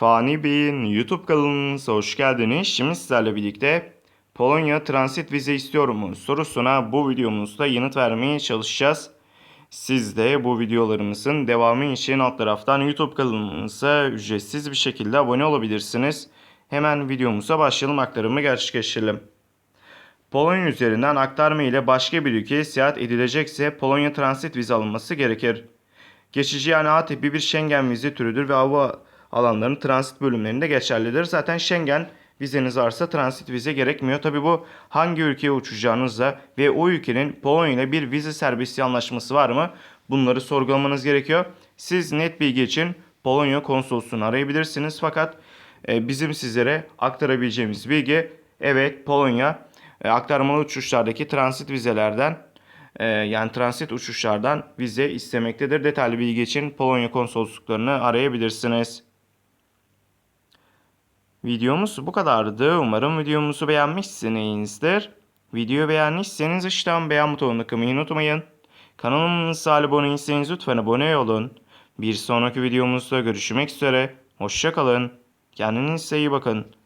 Fani Bey'in YouTube kanalımıza hoş geldiniz. Şimdi sizlerle birlikte Polonya transit vize istiyor mu sorusuna bu videomuzda yanıt vermeye çalışacağız. Siz de bu videolarımızın devamı için alt taraftan YouTube kanalımıza ücretsiz bir şekilde abone olabilirsiniz. Hemen videomuza başlayalım aktarımı gerçekleştirelim. Polonya üzerinden aktarma ile başka bir ülkeye seyahat edilecekse Polonya transit vize alınması gerekir. Geçici yani A tipi bir Schengen vize türüdür ve hava alanlarının transit bölümlerinde geçerlidir. Zaten Schengen vizeniz varsa transit vize gerekmiyor. Tabi bu hangi ülkeye uçacağınızla ve o ülkenin Polonya ile bir vize serbestliği anlaşması var mı? Bunları sorgulamanız gerekiyor. Siz net bilgi için Polonya konsolosluğunu arayabilirsiniz. Fakat e, bizim sizlere aktarabileceğimiz bilgi evet Polonya e, aktarmalı uçuşlardaki transit vizelerden e, yani transit uçuşlardan vize istemektedir. Detaylı bilgi için Polonya konsolosluklarını arayabilirsiniz. Videomuz bu kadardı. Umarım videomuzu beğenmişsinizdir. Videoyu beğenmişseniz aşağıdan beğen butonuna tıklamayı unutmayın. Kanalımıza abone değilseniz lütfen abone olun. Bir sonraki videomuzda görüşmek üzere. Hoşçakalın. Kendinize iyi bakın.